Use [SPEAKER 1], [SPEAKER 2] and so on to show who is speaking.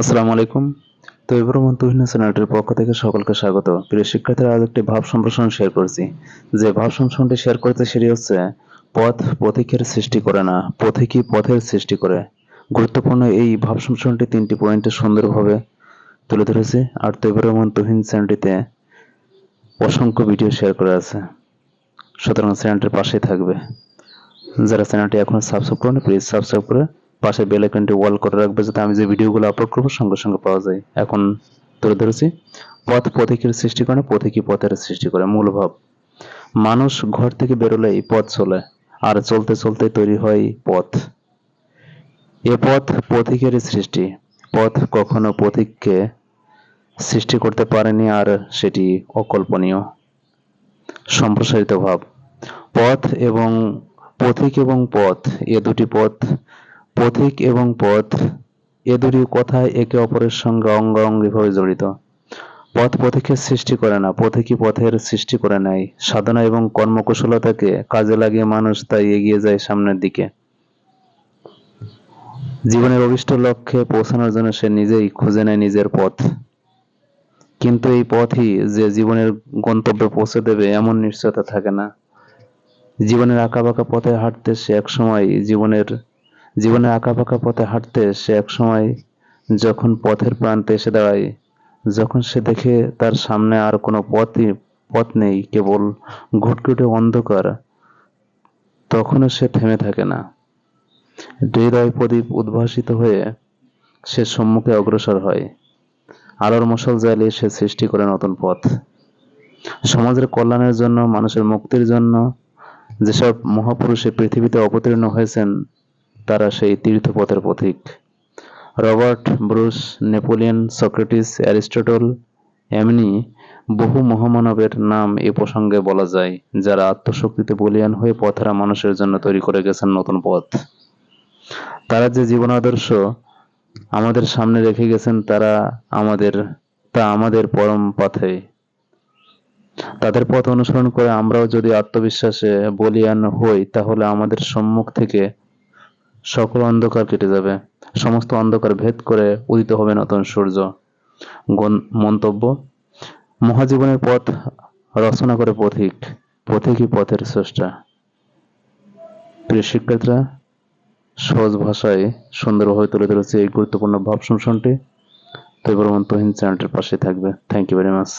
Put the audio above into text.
[SPEAKER 1] আসসালামু আলাইকুম। তো ইব্রাহিম তুহিনা চ্যানেলটির পক্ষ থেকে সকলকে স্বাগত। প্রিয় শিক্ষার্থীরা, আজ একটি ভাব সম্প্রসারণ শেয়ার করছি। যে ভাব সম্প্রসারণটি শেয়ার করতে সেটি হচ্ছে, পথ পথিকের সৃষ্টি করে না, পথিকই পথের সৃষ্টি করে। গুরুত্বপূর্ণ এই ভাব সম্প্রসারণটি তিনটি পয়েন্টে সুন্দরভাবে তুলে ধরেছি। আর তৈবুর রহমান তুহিন চ্যানেলটিতে অসংখ্য ভিডিও শেয়ার করা আছে। সুতরাং চ্যানেলটির পাশেই থাকবে। যারা চ্যানেলটি এখন সাবস্ক্রাইব করেন প্লিজ সাবস্ক্রাইব করে পাশে বেল আইকনটি ওয়াল করে রাখবে যাতে আমি যে ভিডিওগুলো আপলোড করব সঙ্গে সঙ্গে পাওয়া যায়। এখন তুলে ধরেছি। পথ পথিকের সৃষ্টি করে, পথিকই পথের সৃষ্টি করে, মূল ভাব। মানুষ ঘর থেকে বেরোলেই পথ চলে, আর চলতে চলতে তৈরি হয় পথ। এ পথ পথিকেরই সৃষ্টি। পথ কখনো পথিককে সৃষ্টি করতে পারেনি, আর সেটি অকল্পনীয়। সম্প্রসারিত ভাব। পথ এবং পথিক এবং পথ, এ দুটি পথ পথিক এবং পথ, এ দুটি কথায় একে অপরের সঙ্গে অঙ্গাঙ্গিভাবে জড়িত। পথ পথিকের সৃষ্টি করে না, পথিকই পথের সৃষ্টি করে নেয়। সাধনা এবং কর্মকুশলতাকে কাজে লাগিয়ে মানুষ তাই এগিয়ে যায় সামনের দিকে। জীবনের অভিষ্ট লক্ষ্যে পৌঁছানোর জন্য সে নিজেই খুঁজে নেয় নিজের পথ। কিন্তু এই পথই যে জীবনের গন্তব্যে পৌঁছে দেবে এমন নিশ্চয়তা থাকে না। জীবনের আঁকাবাঁকা পথে হাঁটতে সে এক সময় জীবনের জীবনের আঁকাবাঁকা পথে হাঁটতে সে এক সময় যখন পথের প্রান্তে এসে দাঁড়ায়, যখন সে দেখে তার সামনে আর কোনো পথই, পথ নেই, কেবল ঘুটঘুটে অন্ধকার, তখনও সে থেমে থাকে না। হৃদয় প্রদীপ উদ্ভাসিত হয়ে সে সম্মুখে অগ্রসর হয়। আলোর মশাল জ্বালিয়ে সে সৃষ্টি করে নতুন পথ। সমাজের কল্যাণের জন্য, মানুষের মুক্তির জন্য, যেসব মহাপুরুষে পৃথিবীতে অবতীর্ণ হয়েছেন তারা সেই তীর্থপথের পথিক। Robert, Bruce, Napoleon, Socrates, Aristotle, এমনি বহু মহামানবের নাম এ প্রসঙ্গে বলা যায়, যারা আত্মশক্তিতে বলিয়ান হয়ে পথেরা মানুষের জন্য তৈরি করে গেছেন নতুন পথ। তারা যে জীবন আদর্শ আমাদের সামনে রেখে গেছেন, তারা আমাদের, তা আমাদের পরম পথে। তাদের পথ অনুসরণ করে আমরাও যদি আত্মবিশ্বাসে বলিয়ান হই, তাহলে আমাদের সম্মুখ থেকে সকল অন্ধকার কেটে যাবে। সমস্ত অন্ধকার ভেদ করে উদিত হবে নতুন সূর্য। মন্তব্য, মহাজীবনের পথ রচনা করে পথিক। পথিকই পথের স্রষ্টা। প্রিয় শিক্ষার্থীরা, সহজ ভাষায় সুন্দরভাবে তুলে ধরেছে এই গুরুত্বপূর্ণ ভাব সংশনটি তো এবার তহিন চ্যানেলটির পাশে থাকবে। Thank you very much